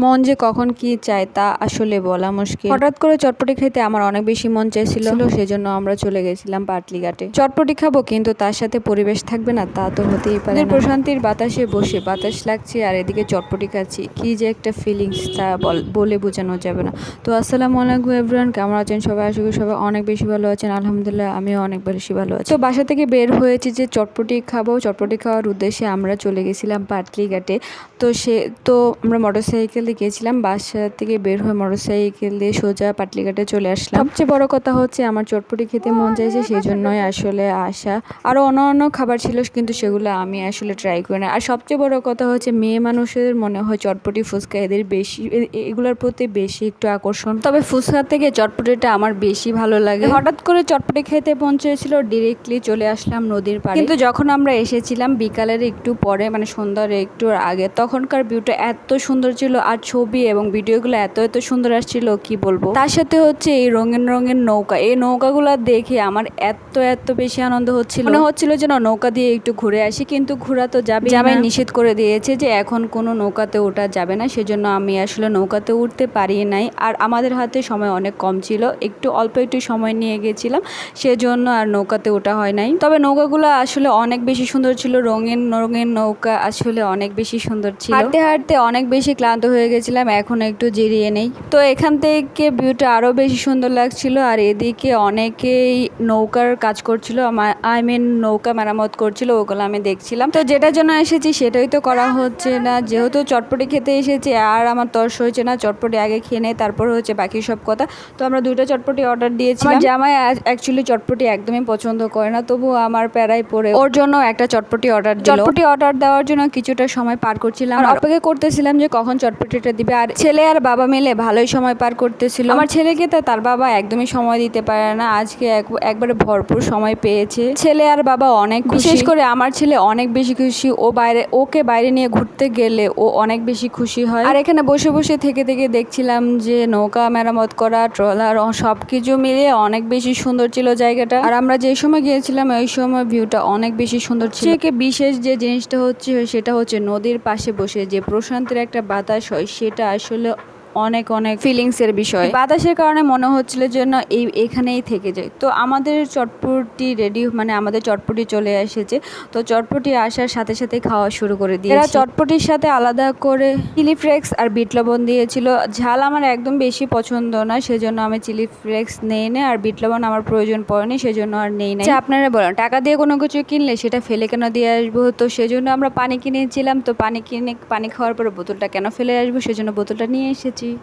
মন যে কখন কি চায় তা আসলে বলা মুশকিল। হঠাৎ করে চটপটি খেতে আমার অনেক বেশি মন চাইছিল সেজন্য আমরা চলে গেছিলাম পাটলিঘাটে। চটপটি খাব কিন্তু তার সাথে পরিবেশ থাকবে না তা তো হতেই পারে প্রশান্তির বাতাসে বসে বাতাস লাগছে আর এদিকে চটপটি খাচ্ছি। কি যে একটা ফিলিংস তা বল- বোঝানো যাবে না। তো আসসালামু আলাইকুম এভরিওয়ান কেমন আছেন সবাই? আশা করি সবাই অনেক বেশি ভালো আছেন। আলহামদুলিল্লাহ আমিও অনেক বেশি ভালো আছি। তো বাসা থেকে বের হয়েছি যে চটপটি খাব। চটপটি খাওয়ার উদ্দেশ্যে আমরা চলে গেছিলাম পাটলিঘাটে। তো সে তো আমরা মোটরসাইকেল দিয়ে গেছিলাম বাসা থেকে বের হয়ে মোটরসাইকেল দিয়ে সোজা পাটলিঘাটে চলে আসলাম। সবচেয়ে বড় কথা হচ্ছে আমার চটপটি খেতে মন চাইছে সেই জন্যই আসলে আসা। আরও অন্য অন্য খাবার ছিল, কিন্তু সেগুলো আমি আসলে ট্রাই করি না। আর সবচেয়ে বড় কথা হচ্ছে, মেয়ে মানুষের মনে হয় চটপটি ফুচকা এদের বেশি এগুলোর প্রতি বেশি একটু আকর্ষণ। তবে ফুচকা থেকে চটপটিটা আমার বেশি ভালো লাগে। হঠাৎ করে চটপটি খেতে মন চেয়েছিল ডিরেক্টলি চলে আসলাম নদীর পাড়ে। কিন্তু যখন আমরা এসেছিলাম, বিকালের একটু পরে মানে সন্ধ্যার একটু আগে, তখনকার ভিউটা এত সুন্দর ছিল, আর ছবি এবং ভিডিওগুলো এত এত সুন্দর আসছিল কি বলব? তার সাথে হচ্ছে এই রঙিন রঙের নৌকা। এই নৌকাগুলো দেখে আমার এত এত বেশি আনন্দ হচ্ছিল। মনে হচ্ছিল যেন নৌকা দিয়ে একটু ঘুরে আসি কিন্তু ঘোরা তো যাবে জামাই নিষেধ করে দিয়েছে যে এখন কোনো নৌকাতে ওঠা যাবে না সেজন্য আমি আসলে নৌকাতে উঠতে পারি নাই। আর আমাদের হাতে সময় অনেক কম ছিল একটু অল্প একটু সময় নিয়ে গেছিলাম সেজন্য আর নৌকাতে ওঠা হয় নাই। তবে নৌকাগুলো আসলে অনেক বেশি সুন্দর ছিল রঙিন রঙিন নৌকা আসলে অনেক বেশি সুন্দর ছিল। হাঁটতে হাঁটতে অনেক বেশি ক্লান্ত হয়ে গেছিলাম এখন একটু জিরিয়ে নেই। তো এখান থেকে ভিউটা আরও বেশি সুন্দর লাগছিল আর এদিকে অনেকেই নৌকার কাজ করছিল আই মিন নৌকা মেরামত করছিল ওগুলো আমি দেখছিলাম। তো যেটার জন্য এসেছি সেটাই তো করা হচ্ছে না। যেহেতু চটপটি খেতে এসেছি আর আমার তর্স হয়েছে না চটপটি আগে খেয়ে নেই তারপর হচ্ছে বাকি সব কথা। তো আমরা দুইটা চটপটি অর্ডার দিয়েছি আমার জামাই অ্যাকচুয়ালি চটপটি একদমই পছন্দ করে না তবুও আমার প্যারাই পড়ে ওর জন্য একটা চটপটি অর্ডার চটপটি অর্ডার দেওয়ার জন্য কিছুটা সময় পার করছিলাম। অপেক্ষা করতেছিলাম যে কখন চটপটিটা দিবে। আর ছেলে আর বাবা মিলে ভালোই সময় পার করতেছিল। আমার ছেলেকে তো তার বাবা একদমই সময় দিতে পারে না। আজকে এক- একবারে ভরপুর সময় পেয়েছে। ছেলে আর বাবা অনেক বিশেষ করে আমার ছেলে অনেক বেশি খুশি। ও বাইরে ওকে বাইরে নিয়ে ঘুরতে গেলে ও অনেক বেশি খুশি হয়। আর এখানে বসে বসে থেকে থেকে দেখছিলাম যে নৌকা মেরামত করা ট্রলার সব কিছু মিলিয়ে অনেক বেশি সুন্দর ছিল জায়গাটা। আর আমরা যে সময় গিয়েছিলাম ওই সময় ভিউটা অনেক বেশি সুন্দর ছিল। বিশেষ যে জিনিসটা হচ্ছে সেটা হচ্ছে নদীর পাশে বসে যে প্রশান্তের একটা বাতাস হয় সেটা আসলে অনেক অনেক ফিলিংস এর বিষয়। বাতাসের কারণে মনে হচ্ছিল যেন এই এখানেই থেকে যায়। তো আমাদের চটপটি রেডি মানে আমাদের চটপটি চলে এসেছে। তো চটপটি আসার সাথে সাথে খাওয়া শুরু করে দিয়ে এরা চটপটির সাথে আলাদা করে চিলি ফ্লেক্স আর বিট লবণ দিয়েছিল। ঝাল আমার একদম বেশি পছন্দ না সেজন্য আমি চিলি ফ্লেক্স নেই না আর বিট লবণ আমার প্রয়োজন পড়েনি সেজন্য আর নেই না আচ্ছা, আপনারা বলেন টাকা দিয়ে কোনো কিছু কিনলে সেটা ফেলে কেন দিয়ে আসব? তো সেজন্য আমরা পানি কিনেছিলাম তো পানি কিনে পানি খাওয়ার পরে বোতলটা কেন ফেলে আসব? সেজন্য বোতলটা নিয়ে এসেছি। области